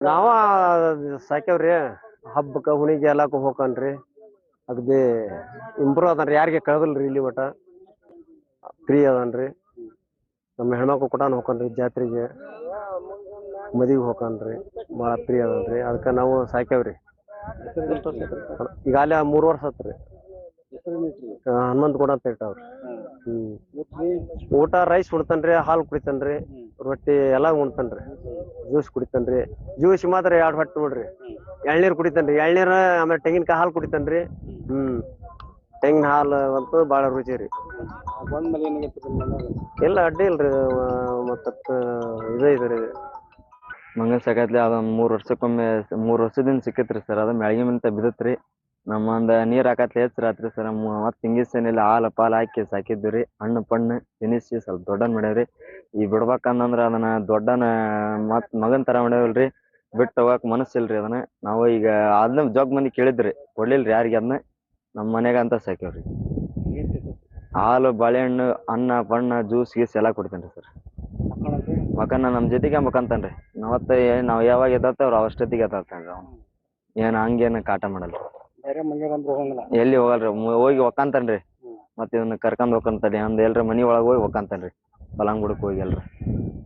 ನಾವ ಸಾಕ್ಯಾವ್ರಿ, ಹಬ್ಬಕ್ಕ ಹುಣಿಗೆ ಎಲ್ಲಾಕ ಹೋಕನ್ರಿ ಅಗ್ದಿ ಇಂಪ್ರೂವ್ ಅದನ್ರಿ ಯಾರಿಗೆ ಕಳದಲ್ರಿ ಇಲ್ಲಿ ಮಟ ಫ್ರೀ ಅದನ್ರಿ ನಮ್ಮ ಹೆಣ್ಮಕ್ಳು ಕೂಡ ಹೋಕನ್ರಿ ಜಾತ್ರೆಗೆ. ಮದಿಗೆ ಹೋಗ್ಕನ್ರಿ ಭಾಳ ಫ್ರೀ ಅದನ್ರಿ ಅದಕ್ಕೆ ನಾವು ಸಾಕ್ಯಾವ್ರಿ. ಈಗ ಅಲ್ಲೇ ಮೂರು ವರ್ಷ ಆತ್ರಿ. ಹನುಮಂತ ಕೂಡ ಅಂತ ಇಟ್ಟಾವ್ರಿ ಹ್ಮ್. ಊಟ ರೈಸ್ ಉಣ್ತಾನ್ರಿ, ಹಾಲು ಕುಡಿತಾನ್ರಿ. ರೊಟ್ಟಿ ಎಲ್ಲ ಉಣ್ತಾನ್ರಿ. ಜ್ಯೂಸ್ ಕುಡಿತಾನ್ರಿ. ಜ್ಯೂಸ್ ಮಾತ್ರ ಎರಡು ಹೊಟ್ಟೆ ನೋಡ್ರಿ ಎಳ್ನೀರ್ ಕುಡಿತಾನ್ರಿ. ಎಳ್ನೀರ್, ಆಮೇಲೆ ತೆಂಗಿನಕಾಯಿ ಹಾಲು ಕುಡಿತಾನ್ರಿ. ಹ್ಮ್. ತೆಂಗಿನ ಹಾಲು ಅಂತೂ ಭಾಳ ರುಚಿ ರೀ. ಇಲ್ಲ, ಅಡ್ಡಿ ಇಲ್ರಿ. ಮತ್ತ ಇದೇ ಇದೆ ರೀ. ಮಂಗನ್ ಸಾಕಾತ್ಲಿ ಅದೊಂದು ಮೂರ್ ವರ್ಷಕ್ಕೊಮ್ಮೆ, ಮೂರ್ ವರ್ಷದಿಂದ ಸಿಕ್ಕೈತ್ರಿ ಸರ್. ಅದು ಮ್ಯಾಳ್ಗಿ ಮಿಂತ ಬಿದ್ದತ್ರಿ. ನಮ್ಮ ಒಂದ್ ನೀರ್ ಹಾಕತ್ಲಿ ಹೆಚ್ಚ್ ರಾತ್ರಿ ಸರ್. ಮತ್ತ್ ತಿಂಗಿಸೇನಿಲ್ಲ ಹಾಲು, ಪಾಲ್ ಹಾಕಿ ಸಾಕಿದ್ವಿ ರೀ. ಹಣ್ಣು, ಪಣ್ಣು ತಿನಿಸಿ ಸ್ವಲ್ಪ ದೊಡ್ಡನ್ ಮಾಡೇವ್ರಿ ಈ ಬಿಡ್ಬೇಕಂದ್ರ ಅದನ್ನ ದೊಡ್ಡನ ಮತ್ ಮಗನ್ ತರ ರೀ. ಬಿಟ್ಟು ಹೋಗಾಕ್ ಮನಸ್ಸಿಲ್ರಿ ಅದನ್ನ. ನಾವು ಈಗ ಅದನ್ನ ಜೋಗ್ ಮಂದಿ ಕೇಳಿದ್ರಿ, ಕೊಡ್ಲಿಲ್ರಿ ಯಾರಿಗೆ ಅದನ್ನ ನಮ್ಮ ಮನೆಗ ಅಂತ ಸಾಕ್ಯಾವ್ರಿ. ಹಾಲು, ಬಾಳೆಹಣ್ಣು, ಅನ್ನ, ಪಣ್ಣ, ಜ್ಯೂಸ್, ಗೀಸ್ ಎಲ್ಲಾ ಕೊಡ್ತೇನ್ರಿ ಸರ್. ಮಕನ್ನ ನಮ್ಮ ಜೊತೆಗೆ ಮಕ್ಕಂತಾನ್ರಿ ನಾವತ್ತ ನಾವು ಯಾವಾಗ ಎದ್ದಾತ ಅವ್ರ ಅವಷ್ಟೊತ್ತಿಗೆ ಎದ್ದಾತಾನ್ರಿ ಅವ್ನು. ಏನ್ ಹಂಗೇನು ಕಾಟ ಮಾಡಲ್ರಿ. ಬೇರೆ ಹೋಗಂಗಿಲ್ಲ. ಎಲ್ಲಿ ಹೋಗಲ್ರಿ? ಮು- ಹೋಗಿ ಒಕ್ಕಂತಾನ್ರಿ. ಮತ್ತೆ ಇವನ್ನ ಕರ್ಕೊಂಡ್ ಹೋಗಂತಾನೆ ಅಂದ್ ಎಲ್ರ ಮನಿ ಒಳಗ್ ಹೋಗಿ ಒಕ್ಕಂತಾನ್ರಿ. ಬಲಂಗುಡಕ್ ಹೋಗಿ ಎಲ್ರ.